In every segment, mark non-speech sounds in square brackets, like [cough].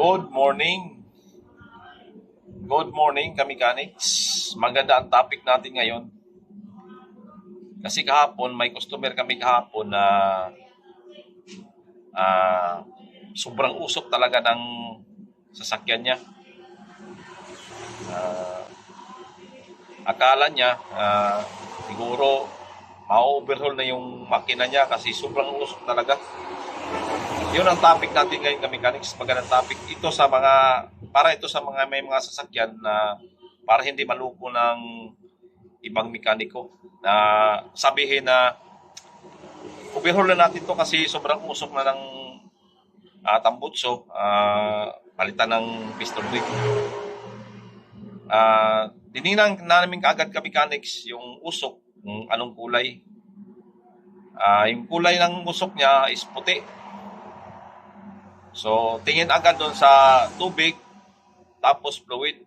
Good morning. Good morning, kamikanics. Maganda ang topic natin ngayon. Kasi kahapon, may customer kami kahapon na ah, sobrang usok talaga ng sasakyan niya. Ah, akala niya, ah, siguro, ma-overhaul na yung makina niya kasi sobrang usok talaga. Yun ang topic natin ngayon kami mechanics. Magandang topic ito sa mga para ito sa mga may mga sasakyan na para hindi maluko ng ibang mekaniko na sabihin na overhaul na natin to kasi sobrang usok na ng uh, tambutso ah, palitan ng piston brake. Uh, diningnan namin kaagad ka mechanics yung usok kung anong kulay. Ah, yung kulay ng usok niya is puti. So, tingin agad doon sa tubig, tapos fluid.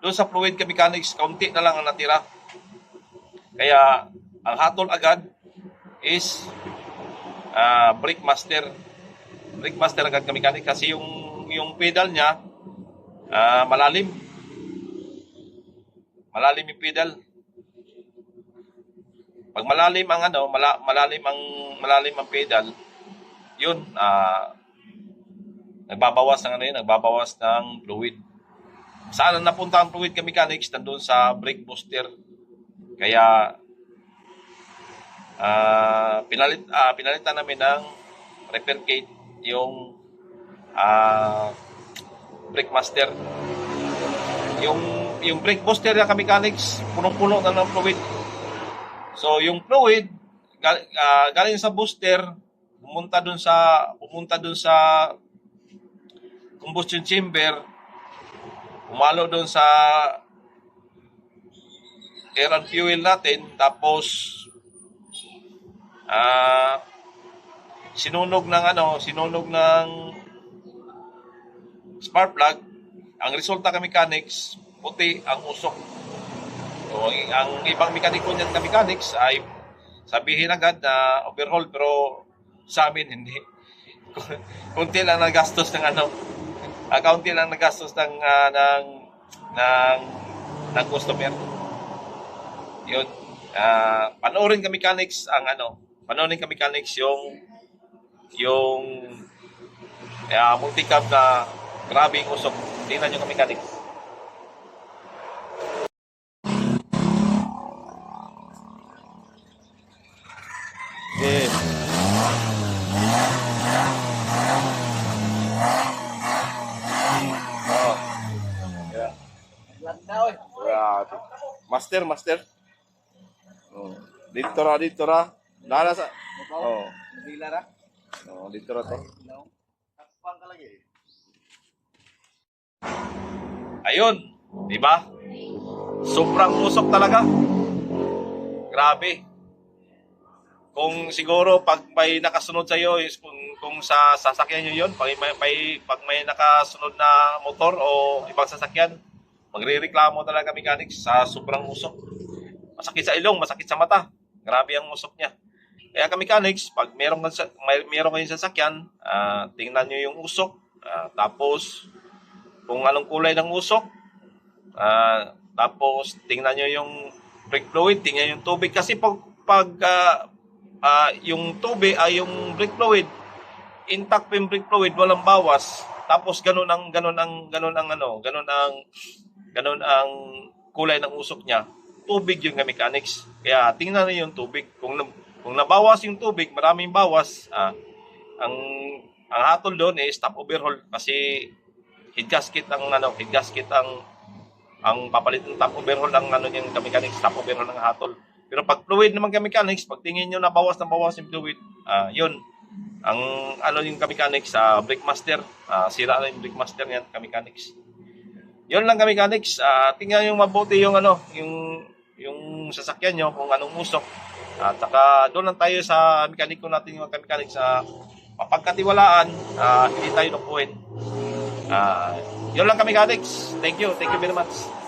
Doon sa fluid ka mechanics, kaunti na lang ang natira. Kaya, ang hatol agad is uh, brake master. Brake master agad ka mechanics kasi yung, yung pedal niya ah, malalim. Malalim yung pedal. Pag malalim ang ano, mala, malalim ang malalim ang pedal, yun ah nagbabawas ng ano yun, nagbabawas ng fluid. Saan ang napunta ang fluid ka mechanics? Nandun sa brake booster. Kaya ah pinalit ah, pinalitan namin ng repair kit yung ah brake master. Yung yung brake booster ng mechanics, punong-puno na ng fluid. So yung fluid gal, ah, galing sa booster pumunta dun sa pumunta dun sa combustion chamber, umalo doon sa air and fuel natin, tapos ah sinunog ng ano, sinunog ng spark plug. Ang resulta ka mechanics, puti ang usok. So, ang, ang ibang mekaniko niyan ka mechanics ay sabihin agad na overhaul pero sa amin hindi. [laughs] Kunti lang nagastos ng ano, accounting lang nagastos ng ah, ng ng ng customer. Yun. Ah, panoorin ka mechanics ang ano, panoorin ka mechanics yung yung uh, multicab na grabe yung usok. Tingnan nyo ka mechanics. Eh, oh. Yeah. Grabe. Master, master. Oh. Dito ra, dito ra. Nara sa... Oh. Bila ra? Oh, dito ra to. Takpan ka lagi. Ayun, di ba? Sobrang usok talaga. Grabe. Kung siguro pag may nakasunod sa iyo, is kung, kung sa sasakyan niyo 'yon, pag may, may pag may nakasunod na motor o ibang sasakyan, magrereklamo talaga mechanics sa sobrang usok. Masakit sa ilong, masakit sa mata. Grabe ang usok niya. Kaya ka mechanics, pag meron may meron kayong sasakyan, ah, tingnan niyo yung usok, ah, tapos kung anong kulay ng usok, ah, tapos tingnan nyo yung brake fluid, tingnan yung tubig. Kasi pag, pag ah, ah, yung tubig, ay yung brake fluid, intact yung brake fluid, walang bawas. Tapos ganun ang, ganun ang, ganun ang ano, ganun ang, ganun ang kulay ng usok niya. Tubig yung mechanics. Kaya tingnan nyo yung tubig. Kung, kung nabawas yung tubig, maraming bawas, ah, ang, ang hatol doon is stop overhaul kasi head gasket ang ano, head gasket ang ang papalit ng top overhaul ang ano yung mechanics, top overhaul ng hatol. Pero pag fluid naman ka mechanics, pag tingin nyo na bawas na bawas yung fluid, ah yun. Ang ano yung mechanics, sa brake master, ah, sira na yung brake master niyan, mechanics. Yun lang mechanics, ah tingnan yung mabuti yung ano, yung yung sasakyan nyo kung anong usok. At saka doon lang tayo sa mekaniko natin yung mechanics sa mapagkatiwalaan, ah, hindi tayo napuhin. Ah, yun lang kami, Kadex. Thank you. Thank you very much.